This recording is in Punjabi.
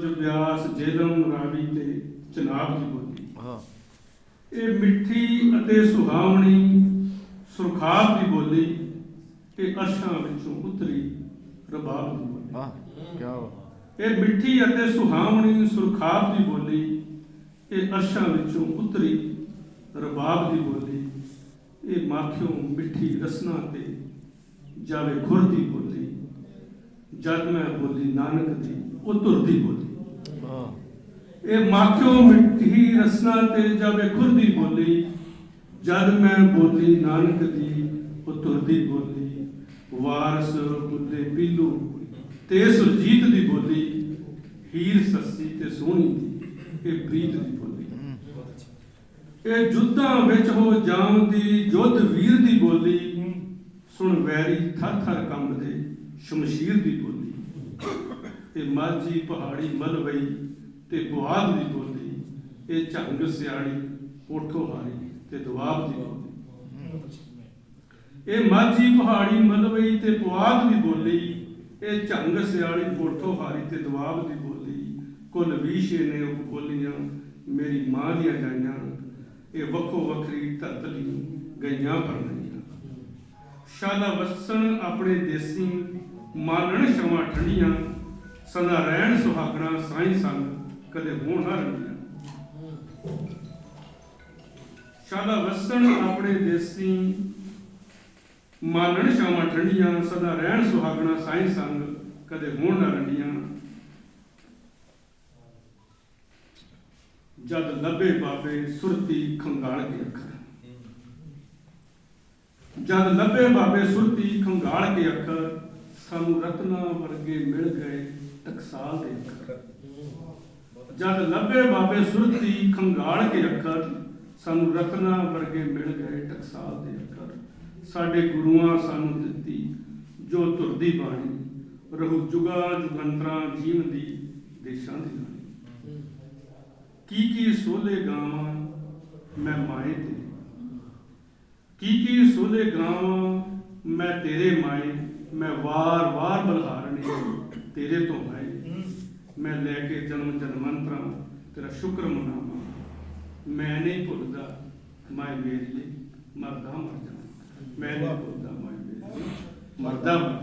ਸਤਲੁਜ ਬਿਆਸ ਜੇਲਮ ਰਾਵੀ ਤੇ ਚਨਾਬ ਦੀ ਬੋਲੀ। ਹਾਂ। ਇਹ ਮਿੱਠੀ ਅਤੇ ਸੁਹਾਵਣੀ ਸੁਰਖਾਬ ਦੀ ਬੋਲੀ ਇਹ ਅਰਸ਼ਾਂ ਵਿੱਚੋਂ ਉਤਰੀ ਰਬਾਬ ਦੀ ਬੋਲੀ। ਹਾਂ ਕੀ ਇਹ ਮਿੱਠੀ ਅਤੇ ਸੁਹਾਵਣੀ ਸੁਰਖਾਬ ਦੀ ਬੋਲੀ ਇਹ ਅਰਸ਼ਾਂ ਵਿੱਚੋਂ ਉਤਰੀ ਰਬਾਬ ਦੀ ਬੋਲੀ। ਇਹ ਮਾਖਿਓ ਮਿੱਠੀ ਰਸਨਾ ਤੇ ਜਾਵੇ ਖੁਰ ਦੀ ਬੋਲੀ। ਜਦ ਮੈਂ ਬੋਲੀ ਨਾਨਕ ਦੀ ਉਹ ਤੁਰਦੀ ਬੋਲੀ। ਇਹ ਮਾਖਿਓ ਮਿੱਠੀ ਰਸਨਾ ਤੇ ਜਾਵੇ ਖੁਰ ਦੀ ਬੋਲੀ। ਜਦ ਮੈਂ ਬੋਲੀ ਨਾਨਕ ਦੀ, ਉਹ ਤੁਰਦੀ ਬੋਲੀ। ਵਾਰਸ ਬੁੱਲੇ ਪੀਲੂ, ਤੇ ਸੁਰਜੀਤ ਦੀ ਬੋਲੀ। ਹੀਰ ਸੱਸੀ ਤੇ ਸੋਹਣੀ ਦੀ, ਇਹ ਪ੍ਰੀਤ ਦੀ ਬੋਲੀ। ਇਹ ਜੁੱਧਾਂ ਵਿੱਚ ਹੋ ਜਾਮਦੀ ਜੁੱਧ ਵੀਰ ਦੀ ਬੋਲੀ। ਸੁਣ ਵੈਰੀ ਥਰ ਥਰ ਕੰਬਦੇ ਸ਼ਮਸ਼ੀਰ ਦੀ ਬੋਲੀ। ਇਹ ਮਾਝੀ ਪਹਾੜੀ ਮਲਵਈ ਤੇ ਪੁਆਧ ਦੀ ਬੋਲੀ ਇਹ ਝੰਗ ਸਿਆੜੀ ਓਠੋ ਹਾਰੀ ਤੇ ਦੁਆਬ ਦੀ ਬੋਲੀ ਇਹ ਮਾਝੀ ਪਹਾੜੀ ਮਲਵਈ ਤੇ ਪੁਆਧ ਦੀ ਬੋਲੀ, ਇਹ ਝੰਗ ਸਿਆੜੀ ਓਠੋ ਹਾਰੀ ਤੇ ਦੁਆਬ ਦੀ ਬੋਲੀ। ਕੁਲ ਵੀਸ਼ੇ ਨੇ ਉਹ ਬੋਲੀਆਂ, ਮੇਰੀ ਮਾਂ ਦੀਆਂ ਗਾਈਆਂ ਇਹ ਵੱਖੋ ਵੱਖਰੀ ਧਰਤਲੀ ਗਈਆਂ ਪਰਣੀਆਂ ਸ਼ਾਲਾ ਵਸਣ ਆਪਣੇ ਦੇਸੀ, ਮਾਨਣ ਸ਼ਮਾ ਠੰਡੀਆਂ, ਸਦਾ ਰਹਿਣ ਸੁਹਾਗਣਾ ਸਾਈਂ ਸੰਗ। ਕਦੇ ਹੋਣ ਨਾ ਰੰਡੀਆਂ ਸ਼ਾਲਾ ਵਸਣ ਆਪਣੇ ਦੇਸੀ, ਮਾਨਣ ਸ਼ਮਾ ਠੰਡੀਆਂ, ਸਦਾ ਰਹਿਣ ਸੁਹਾਗਣਾ ਸਾਈਂ ਸੰਗ ਕਦੇ ਹੋਣ ਨਾ ਰੰਡੀਆਂ। ਜਦ ਲੱਭੇ ਬਾਬੇ ਸੁਰਤੀ ਖੰਗਾਲ ਕੇ ਅੱਖਰ। ਜਦ ਲੱਭੇ ਬਾਬੇ ਸੁਰਤੀ ਖੰਗਾਲ ਕੇ ਅੱਖਰ, ਸਾਨੂੰ ਰਤਨਾ ਵਰਗੇ ਮਿਲ ਗਏ ਟਕਸਾਲ ਦੇ ਅੱਖਰ। ਜਦ ਲੱਭੇ ਬਾਬੇ ਸੁਰਤੀ, ਖੰਗਾਲ ਕੇ ਅੱਖਰ ਸਾਨੂੰ ਰਤਨਾ ਵਰਗੇ ਮਿਲ ਗਏ ਟਕਸਾਲ ਦੇ ਅੱਖਰ। ਸਾਡੇ ਗੁਰੂਆਂ ਸਾਨੂੰ ਦਿੱਤੀ ਜੋ ਧੁਰਦੀ ਬਾਣੀ, ਰਹੂ ਜੁਗਾ ਜੁਗੰਤਰਾ ਜੀਵਨ ਦੀ ਦੇਸ਼ਾਂ ਦੀ ਬਾਣੀ ਕੀ ਕੀ ਸੋਲੇ ਗਾਵਾਂ ਮੈਂ ਮਾਏ ਤੇ, ਕੀ ਕੀ ਸੋਲੇ ਗਾਵਾਂ ਮੈਂ ਤੇਰੇ ਮਾਏ, ਮੈਂ ਵਾਰ ਵਾਰ ਬਲਹਾਰਨੇ ਤੇਰੇ ਤੋਂ ਆਏ ਮੈਂ ਲੈ ਕੇ ਜਨਮ ਜਨਮੰਤਰਾਂ ਤੇਰਾ ਸ਼ੁਕਰ ਮਨਾਵਾਂ। ਮੈਂ ਨਹੀਂ ਭੁੱਲਦਾ ਮਾਈ ਮੇਰੀ ਲਈ, ਮਰਦਾ ਮਰ ਜਾਣਾ। ਮੈਂ ਨਹੀਂ ਭੁੱਲਦਾ ਮਾਈ ਮੇਰੀ ਲਈ, ਮਰਦਾ ਮਰ